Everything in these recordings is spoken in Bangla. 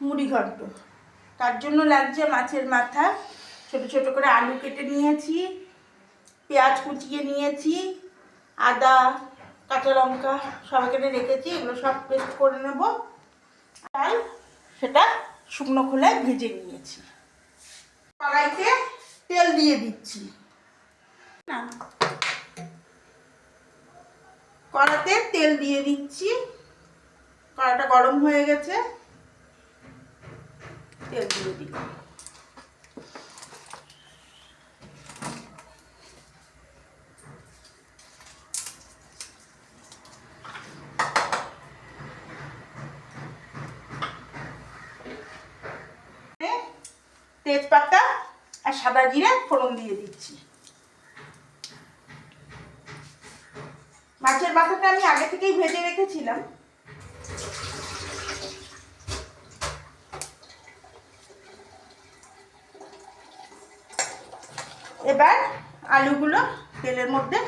মুড়ি ঘন্ট তার জন্য লাগছে মাছের মাথা। ছোট ছোট করে আলু কেটে নিয়েছি, পেঁয়াজ কুচিয়ে নিয়েছি, আদা, কাঁচা লঙ্কা সব এখানে রেখেছি, এগুলো সব পেস্ট করে নেব। আর সেটা শুকনো খোলায় ভেজে নিয়েছি। কড়াইতে তেল দিয়ে দিচ্ছি। না। কড়াতে তেল দিয়ে দিচ্ছি। কড়াটা গরম হয়ে গেছে। তেল দিয়ে দিই। তেজপাতা আর সাদা জিরে ফোড়ন দিয়ে দিচ্ছি। মাছের মাথাটা আমি আগে থেকেই ভেজে রেখেছিলাম। এবার আলুগুলো তেলের মধ্যে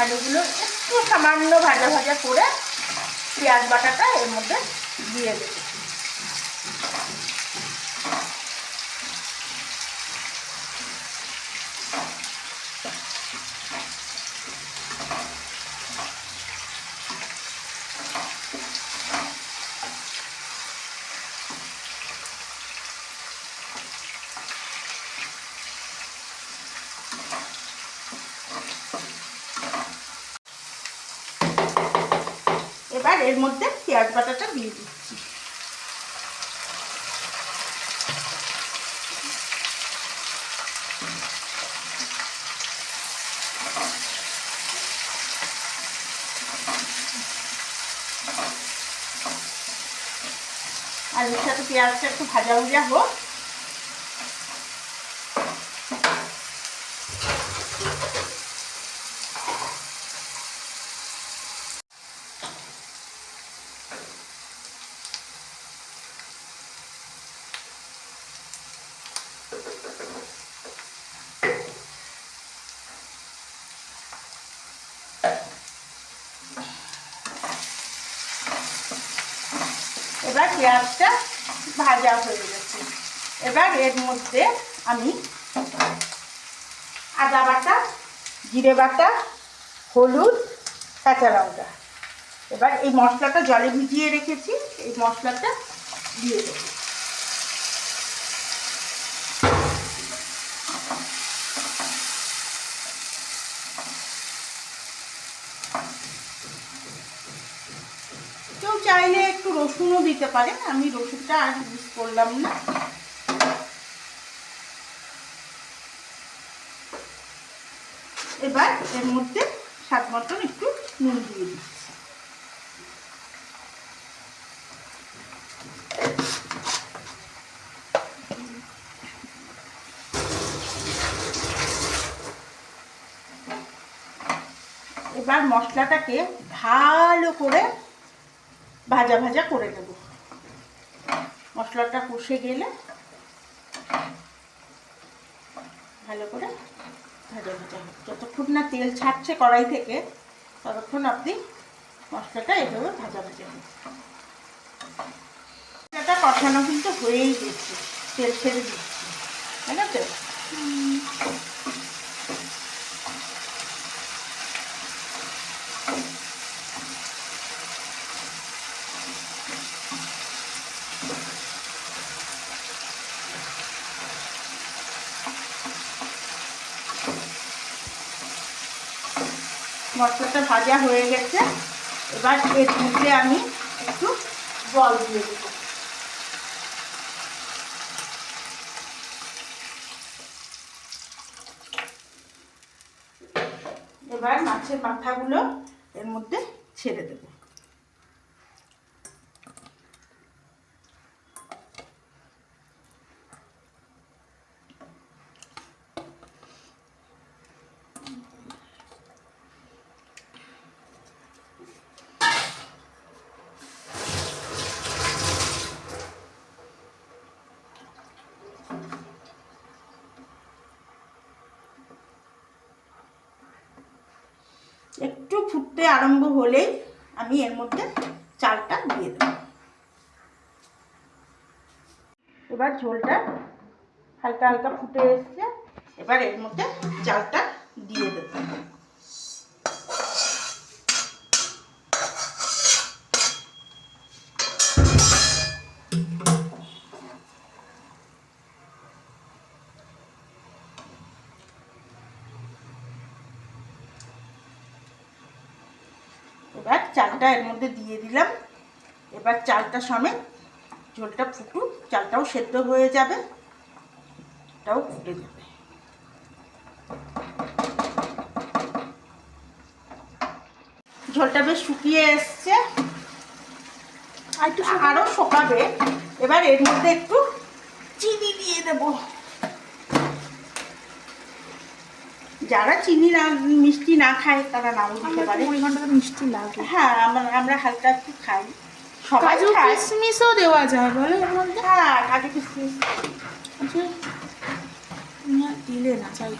আলুগুলো একটু সামান্য ভাজা ভাজা করে পেঁয়াজ বাটাটা এর মধ্যে দিয়ে দেবো। এবার এর মধ্যে পেঁয়াজ বাটাটা দিয়ে দিচ্ছি। আর এর সাথে পেঁয়াজটা একটু ভাজা ভাজা হোক। এবার পেঁয়াজটা ভাজা হয়ে গেছে। এবার এর মধ্যে আমি আদা বাটা, জিরে বাটা, হলুদ, কাঁচা লঙ্কা। এবার এই মশলাটা জলে ভিজিয়ে রেখেছি, এই মশলাটা দিয়ে দেবো। রসুনও দিতে পারে আমি রসুনটা আর ইউজ করলাম না। এবার এর মধ্যে স্বাদ মতন একটু নুন দিয়ে দিচ্ছি। এবার মশলাটাকে ভালো করে ভাজা ভাজা করে নেব। মশলাটা কষে গেলে ভালো করে ভাজা ভাজা হবে। যতক্ষণ না তেল ছাড়ছে কড়াই থেকে, ততক্ষণ আপনি মশলাটা এভাবে ভাজা ভাজা হবে। মশলাটা কষানো কিন্তু হয়েই গেছে। তেল ছেড়ে দিচ্ছি। ঠিক আছে মশলাটা ভাজা হয়ে গেছে। এবার এর মধ্যে আমি একটু জল দিয়ে দেবো। এবার মাছের মাথাগুলো এর মধ্যে ছেড়ে দেবো। একটু ফুটতে আরম্ভ হলেই আমি এর মধ্যে চালটা দিয়ে দেব। এবার ঝোলটা হালকা হালকা ফুটে এসছে। এবার এর মধ্যে চালটা দিয়ে দেবো। চালটা এর মধ্যে দিয়ে দিলাম। এবার চালটা সমেত ঝোলটা ফুটুক চালটাও সেদ্ধ হয়ে যাবে এটাও ফুটে যাবে। ঝোলটা বেশ শুকিয়ে এসছে। আর একটু আরও শোকাবে। এবার এর মধ্যে একটু চিনি দিয়ে দেব। যারা চিনি না মিষ্টি না খায় তারা নাও দিতে পারে। মুড়ি ঘণ্টা মিষ্টি লাগে হ্যাঁ আমরা আমরা হালকা একটু খাই। সবাই কাজু কিশমিশও দেওয়া যায় বলে এর মধ্যে? হ্যাঁ কাজু কিশমিশ। আচ্ছা দিলে না চাই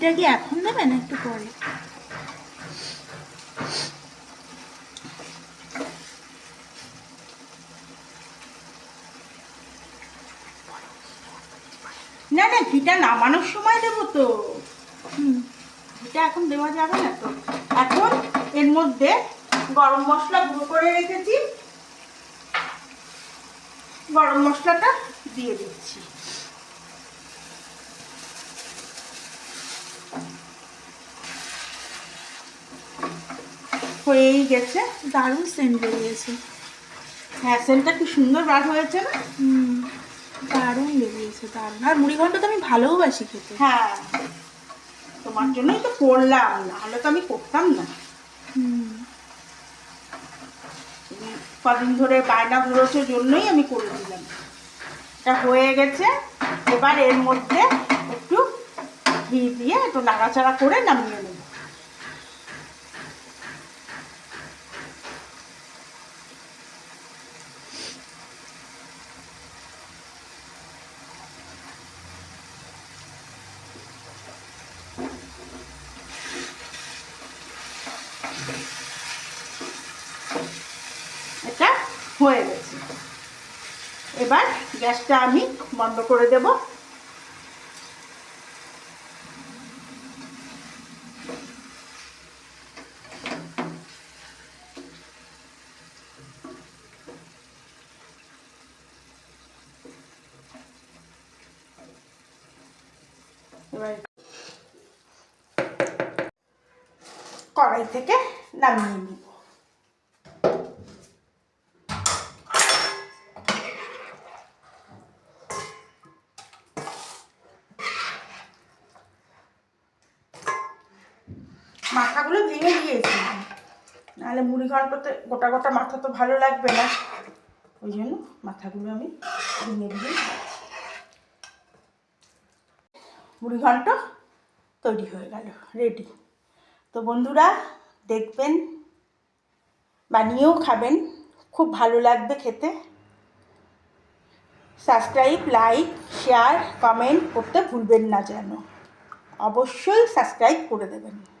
ঘিটা কি এখন দেবে না একটু পরে? না না, ঘিটা নামানোর সময় দেবো তো। ঘিটা এখন দেওয়া যাবে না তো। এখন এর মধ্যে গরম মশলা গুঁড়ো করে রেখেছি। গরম মশলাটা দিয়ে দিচ্ছি। হয়েই গেছে দারুণ সেন্ট বেরিয়েছে। হ্যাঁ সেন্টটা কি সুন্দর বার হয়েছে না? দারুণ বেরিয়েছে দারুণ। আর মুড়ি ঘণ্টা তো আমি ভালোবাসি খেতে। হ্যাঁ। তোমার জন্যই তো করলাম নাহলে তো আমি করতাম না। কদিন ধরে বায়না ধরেছে জন্যই আমি করে দিলাম এটা হয়ে গেছে এবার এর মধ্যে একটু ঘি দিয়ে একটু নাড়াচাড়া করে নামিয়ে নেব। এটা হয়ে গেছে। এবার গ্যাসটা আমি বন্ধ করে দেব। এবার কড়াই থেকে নামিয়ে নিব। মাথাগুলো ভেঙে দিয়েছি। নাহলে মুড়ি ঘন্টতে গোটা গোটা মাথা তো ভালো লাগবে না। ওই জন্য মাথাগুলো আমি ভেঙে দিয়ে মুড়ি ঘন্ট তৈরি হয়ে গেল রেডি তো বন্ধুরা, দেখবেন, বানিয়েও খাবেন। খুব ভালো লাগবে খেতে। সাবস্ক্রাইব, লাইক, শেয়ার, কমেন্ট করতে ভুলবেন না যেন। অবশ্যই সাবস্ক্রাইব করে দেবেন।